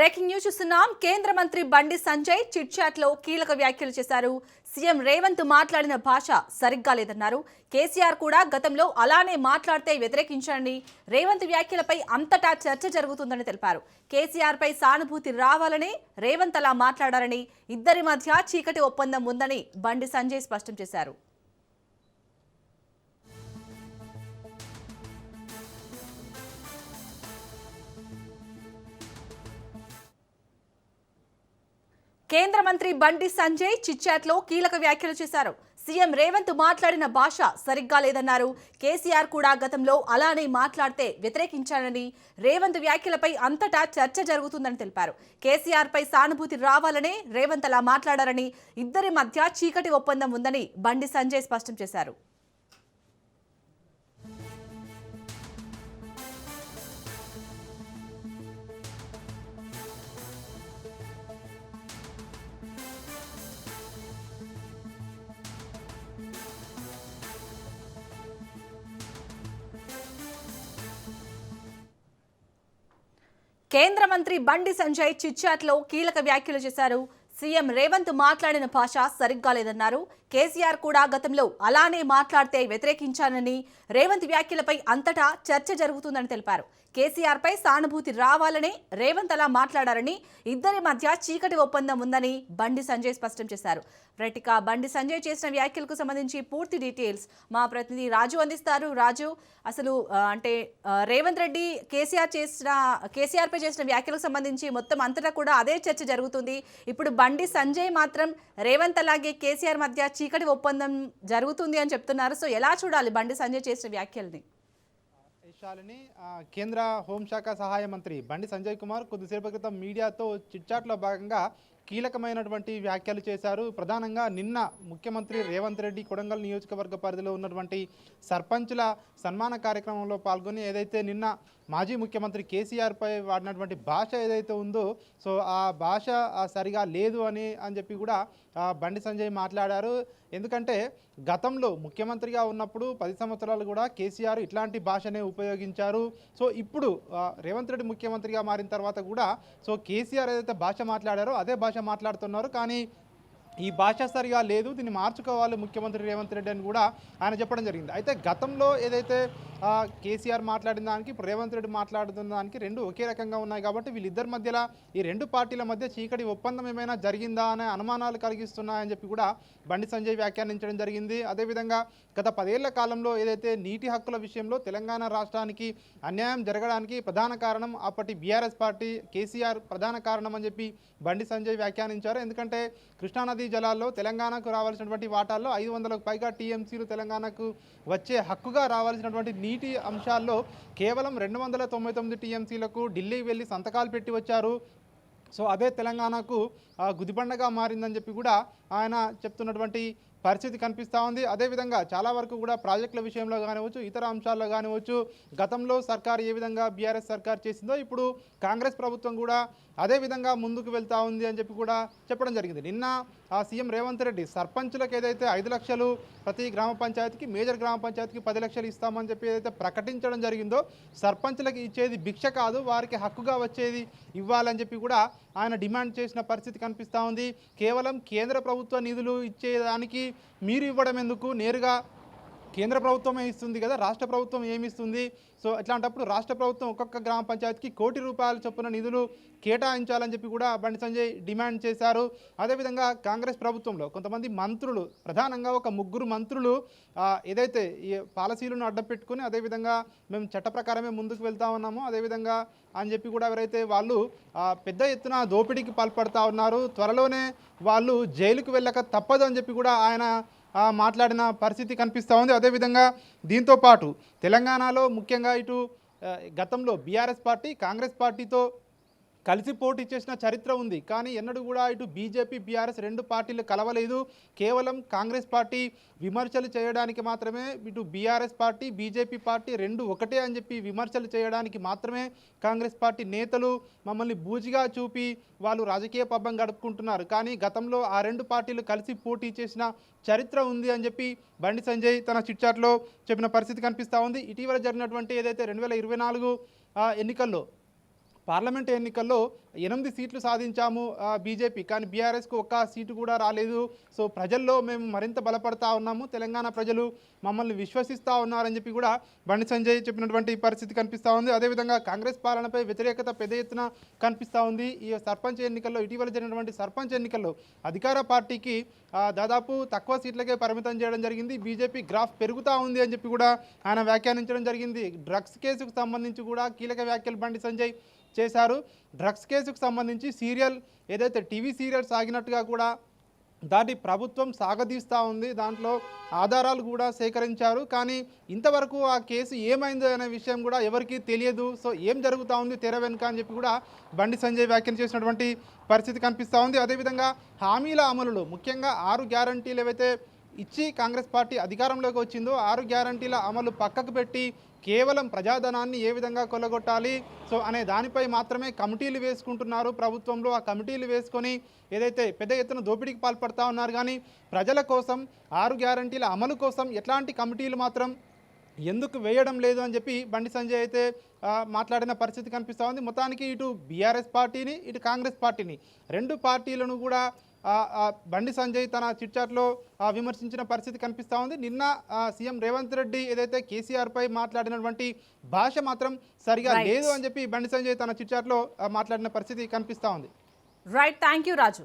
Breaking news చూస్తున్నాం. కేంద్ర మంత్రి బండి సంజయ్ చిట్ చాట్లో కీలక వ్యాఖ్యలు చేశారు. సీఎం రేవంత్ మాట్లాడిన భాష సరిగ్గా లేదన్నారు. కేసీఆర్ కూడా గతంలో అలానే మాట్లాడితే వ్యతిరేకించారని రేవంత్ వ్యాఖ్యలపై అంతటా చర్చ జరుగుతుందని తెలిపారు. కేసీఆర్ పై సానుభూతి రావాలని రేవంత్ అలా మాట్లాడారని ఇద్దరి మధ్య చీకటి ఒప్పందం ఉందని బండి సంజయ్ స్పష్టం చేశారు. కేంద్ర మంత్రి బండి సంజయ్ చిట్చాట్లో కీలక వ్యాఖ్యలు చేశారు. సీఎం రేవంత్ మాట్లాడిన భాష సరిగ్గా లేదన్నారు. కేసీఆర్ కూడా గతంలో అలానే మాట్లాడితే వ్యతిరేకించారని రేవంత్ వ్యాఖ్యలపై అంతటా చర్చ జరుగుతుందని తెలిపారు. కేసీఆర్ పై సానుభూతి రావాలనే రేవంత్ అలా మాట్లాడారని ఇద్దరి మధ్య చీకటి ఒప్పందం ఉందని బండి సంజయ్ స్పష్టం చేశారు. కేంద్ర మంత్రి బండి సంజయ్ చిట్చాట్లో కీలక వ్యాఖ్యలు చేశారు. సీఎం రేవంత్ మాట్లాడిన భాష సరిగ్గా లేదన్నారు. కేసీఆర్ కూడా గతంలో అలానే మాట్లాడితే వ్యతిరేకించానని రేవంత్ వ్యాఖ్యలపై అంతటా చర్చ జరుగుతుందని తెలిపారు. కేసీఆర్ పై సానుభూతి రావాలని రేవంత్ అలా మాట్లాడారని ఇద్దరి మధ్య చీకటి ఒప్పందం ఉందని బండి సంజయ్ స్పష్టం చేశారు. రెటిక బండి సంజయ్ చేసిన వ్యాఖ్యలకు సంబంధించి పూర్తి డీటెయిల్స్ మా ప్రతినిధి రాజు అందిస్తారు. రాజు అసలు అంటే రేవంత్ రెడ్డి కేసీఆర్ చేసిన కేసీఆర్ పై చేసిన వ్యాఖ్యలకు సంబంధించి మొత్తం అంతటా కూడా అదే చర్చ జరుగుతుంది. ఇప్పుడు బండి సంజయ్ మాత్రం రేవంత్ అలాగే కేసీఆర్ మధ్య చీకటి ఒప్పందం జరుగుతుంది అని చెప్తున్నారు. సో ఎలా చూడాలి బండి సంజయ్ చేసిన వ్యాఖ్యల్ని? శాలిని కేంద్ర హోంశాఖ సహాయ మంత్రి బండి సంజయ్ కుమార్ కొద్దిసేపు క్రితం మీడియాతో చిట్చాట్లో భాగంగా కీలకమైనటువంటి వ్యాఖ్యలు చేశారు. ప్రధానంగా నిన్న ముఖ్యమంత్రి రేవంత్ రెడ్డి కొడంగల్ నియోజకవర్గ పరిధిలో ఉన్నటువంటి సర్పంచుల సన్మాన కార్యక్రమంలో పాల్గొని ఏదైతే నిన్న మాజీ ముఖ్యమంత్రి కేసీఆర్పై వాడినటువంటి భాష ఏదైతే ఉందో సో ఆ భాష సరిగా లేదు అని అని చెప్పి కూడా బండి సంజయ్ మాట్లాడారు. ఎందుకంటే గతంలో ముఖ్యమంత్రిగా ఉన్నప్పుడు పది సంవత్సరాలు కూడా కేసీఆర్ ఇట్లాంటి భాషనే ఉపయోగించారు. సో ఇప్పుడు రేవంత్ రెడ్డి ముఖ్యమంత్రిగా మారిన తర్వాత కూడా సో కేసీఆర్ ఏదైతే భాష మాట్లాడారో అదే భాష మాట్లాడుతున్నారు. కానీ ఈ భాష సరిగా లేదు. దీన్ని మార్చుకోవాలి ముఖ్యమంత్రి రేవంత్ రెడ్డి అని కూడా ఆయన చెప్పడం జరిగింది. అయితే గతంలో ఏదైతే కేసీఆర్ మాట్లాడిన దానికి ఇప్పుడు రేవంత్ రెడ్డి మాట్లాడుతున్న దానికి రెండు ఒకే రకంగా ఉన్నాయి కాబట్టి వీళ్ళిద్దరి మధ్యలో ఈ రెండు పార్టీల మధ్య చీకటి ఒప్పందం ఏమైనా జరిగిందా అనే అనుమానాలు కలిగిస్తున్నాయని చెప్పి కూడా బండి సంజయ్ వ్యాఖ్యానించడం జరిగింది. అదేవిధంగా గత పదేళ్ళ కాలంలో ఏదైతే నీటి హక్కుల విషయంలో తెలంగాణ రాష్ట్రానికి అన్యాయం జరగడానికి ప్రధాన కారణం అప్పటి బీఆర్ఎస్ పార్టీ కేసీఆర్ ప్రధాన కారణం అని చెప్పి బండి సంజయ్ వ్యాఖ్యానించారు. ఎందుకంటే కృష్ణానదీ జలాల్లో తెలంగాణకు రావాల్సినటువంటి వాటాల్లో ఐదు వందలకు పైగా టీఎంసీలు తెలంగాణకు వచ్చే హక్కుగా రావాల్సినటువంటి నీటి అంశాల్లో కేవలం రెండు వందల తొంభై తొమ్మిది టీఎంసీలకు ఢిల్లీ వెళ్ళి సంతకాలు పెట్టి వచ్చారు. సో అదే తెలంగాణకు గుదిబండగా మారిందని చెప్పి కూడా ఆయన చెప్తున్నటువంటి పరిస్థితి కనిపిస్తూ ఉంది. అదేవిధంగా చాలా వరకు కూడా ప్రాజెక్టుల విషయంలో కానివచ్చు ఇతర అంశాల్లో కానివచ్చు గతంలో సర్కార్ ఏ విధంగా బీఆర్ఎస్ సర్కార్ చేసిందో ఇప్పుడు కాంగ్రెస్ ప్రభుత్వం కూడా అదే విధంగా ముందుకు వెళ్తా ఉంది అని చెప్పి కూడా చెప్పడం జరిగింది. నిన్న ఆ సీఎం రేవంత్ రెడ్డి సర్పంచులకు ఏదైతే ఐదు లక్షలు ప్రతి గ్రామ పంచాయతీకి మేజర్ గ్రామ పంచాయతీకి పది లక్షలు ఇస్తామని చెప్పి ఏదైతే ప్రకటించడం జరిగిందో సర్పంచులకు ఇచ్చేది భిక్ష కాదు వారికి హక్కుగా వచ్చేది ఇవ్వాలని చెప్పి కూడా ఆయన డిమాండ్ చేసిన పరిస్థితి కనిపిస్తూ ఉంది. కేవలం కేంద్ర ప్రభుత్వ నిధులు ఇచ్చేదానికి మీరు ఇవ్వడం ఎందుకు? నేరుగా కేంద్ర ప్రభుత్వమే ఇస్తుంది కదా రాష్ట్ర ప్రభుత్వం ఏమిస్తుంది? సో ఇట్లాంటప్పుడు రాష్ట్ర ప్రభుత్వం ఒక్కొక్క గ్రామ పంచాయతీకి కోటి రూపాయల చొప్పున నిధులు కేటాయించాలని చెప్పి కూడా బండి సంజయ్ డిమాండ్ చేశారు. అదేవిధంగా కాంగ్రెస్ ప్రభుత్వంలో కొంతమంది మంత్రులు ప్రధానంగా ఒక ముగ్గురు మంత్రులు ఏదైతే ఈ పాలసీలను అడ్డం పెట్టుకుని అదేవిధంగా మేము చట్ట ప్రకారమే ముందుకు వెళ్తా ఉన్నామో అదేవిధంగా అని చెప్పి కూడా ఎవరైతే వాళ్ళు పెద్ద ఎత్తున దోపిడీకి పాల్పడతా ఉన్నారు త్వరలోనే వాళ్ళు జైలుకు వెళ్ళక తప్పదు అని చెప్పి కూడా ఆయన మాట్లాడిన పరిస్థితి కనిపిస్తూ ఉంది. అదేవిధంగా దీంతో పాటు తెలంగాణలో ముఖ్యంగా ఇటు గతంలో బీఆర్ఎస్ పార్టీ కాంగ్రెస్ పార్టీతో కలిసి పోటీ చేసిన చరిత్ర ఉంది. కానీ ఎన్నడూ కూడా ఇటు బీజేపీ బీఆర్ఎస్ రెండు పార్టీలు కలవలేదు. కేవలం కాంగ్రెస్ పార్టీ విమర్శలు చేయడానికి మాత్రమే ఇటు బీఆర్ఎస్ పార్టీ బీజేపీ పార్టీ రెండు ఒకటే అని చెప్పి విమర్శలు చేయడానికి మాత్రమే కాంగ్రెస్ పార్టీ నేతలు మమ్మల్ని బూజిగా చూపి వాళ్ళు రాజకీయ పబ్బం గడుపుకుంటున్నారు. కానీ గతంలో ఆ రెండు పార్టీలు కలిసి పోటీ చేసిన చరిత్ర ఉంది అని చెప్పి బండి సంజయ్ తన చిట్చాట్లో చెప్పిన పరిస్థితి కనిపిస్తూ ఉంది. ఇటీవల జరిగినటువంటి ఏదైతే రెండు వేల ఇరవై నాలుగు ఎన్నికల్లో పార్లమెంట్ ఎన్నికల్లో ఎనిమిది సీట్లు సాధించాము బీజేపీ. కానీ బీఆర్ఎస్కు ఒక్క సీటు కూడా రాలేదు. సో ప్రజల్లో మేము మరింత బలపడతా ఉన్నాము. తెలంగాణ ప్రజలు మమ్మల్ని విశ్వసిస్తూ ఉన్నారని చెప్పి కూడా బండి సంజయ్ చెప్పినటువంటి పరిస్థితి కనిపిస్తూ ఉంది. అదేవిధంగా కాంగ్రెస్ పాలనపై వ్యతిరేకత పెద్ద ఎత్తున కనిపిస్తూ ఉంది. ఈ సర్పంచ్ ఎన్నికల్లో ఇటీవల జరిగినటువంటి సర్పంచ్ ఎన్నికల్లో అధికార పార్టీకి దాదాపు తక్కువ సీట్లకే పరిమితం చేయడం జరిగింది. బీజేపీ గ్రాఫ్ పెరుగుతూ ఉంది అని చెప్పి కూడా ఆయన వ్యాఖ్యానించడం జరిగింది. డ్రగ్స్ కేసుకు సంబంధించి కూడా కీలక వ్యాఖ్యలు బండి సంజయ్ చేశారు. డ్రగ్స్ కేసుకు సంబంధించి సీరియల్ ఏదైతే టీవీ సీరియల్ సాగినట్టుగా కూడా దాన్ని ప్రభుత్వం సాగదీస్తూ ఉంది. దాంట్లో ఆధారాలు కూడా సేకరించారు. కానీ ఇంతవరకు ఆ కేసు ఏమైందో అనే విషయం కూడా ఎవరికీ తెలియదు. సో ఏం జరుగుతూ ఉంది తెర వెనుక అని చెప్పి కూడా బండి సంజయ్ వ్యాఖ్యలు చేసినటువంటి పరిస్థితి కనిపిస్తూ ఉంది. అదేవిధంగా హామీల అమలులో ముఖ్యంగా ఆరు గ్యారంటీలు ఏవైతే ఇచ్చి కాంగ్రెస్ పార్టీ అధికారంలోకి వచ్చిందో ఆరు గ్యారంటీల అమలు పక్కకు పెట్టి కేవలం ప్రజాధనాన్ని ఏ విధంగా కొల్లగొట్టాలి? సో అనే దానిపై మాత్రమే కమిటీలు వేసుకుంటున్నారు ప్రభుత్వంలో. ఆ కమిటీలు వేసుకొని ఏదైతే పెద్ద ఎత్తున దోపిడీకి పాల్పడతా ఉన్నారు కానీ ప్రజల కోసం ఆరు గ్యారంటీల అమలు కోసం ఎట్లాంటి కమిటీలు మాత్రం ఎందుకు వేయడం లేదు అని చెప్పి బండి సంజయ్ అయితే మాట్లాడిన పరిస్థితి కనిపిస్తూ ఉంది. మొత్తానికి ఇటు బీఆర్ఎస్ పార్టీని ఇటు కాంగ్రెస్ పార్టీని. రెండు పార్టీలను కూడా బండి సంజయ్ తన చిట్చాట్లో విమర్శించిన పరిస్థితి కనిపిస్తూ ఉంది. నిన్న సీఎం రేవంత్ రెడ్డి ఏదైతే కేసీఆర్ పై మాట్లాడినటువంటి భాష మాత్రం సరిగా. లేదు అని చెప్పి బండి సంజయ్ తన చిట్చాట్లో మాట్లాడిన పరిస్థితి కనిపిస్తూ ఉంది. Right thank you Raju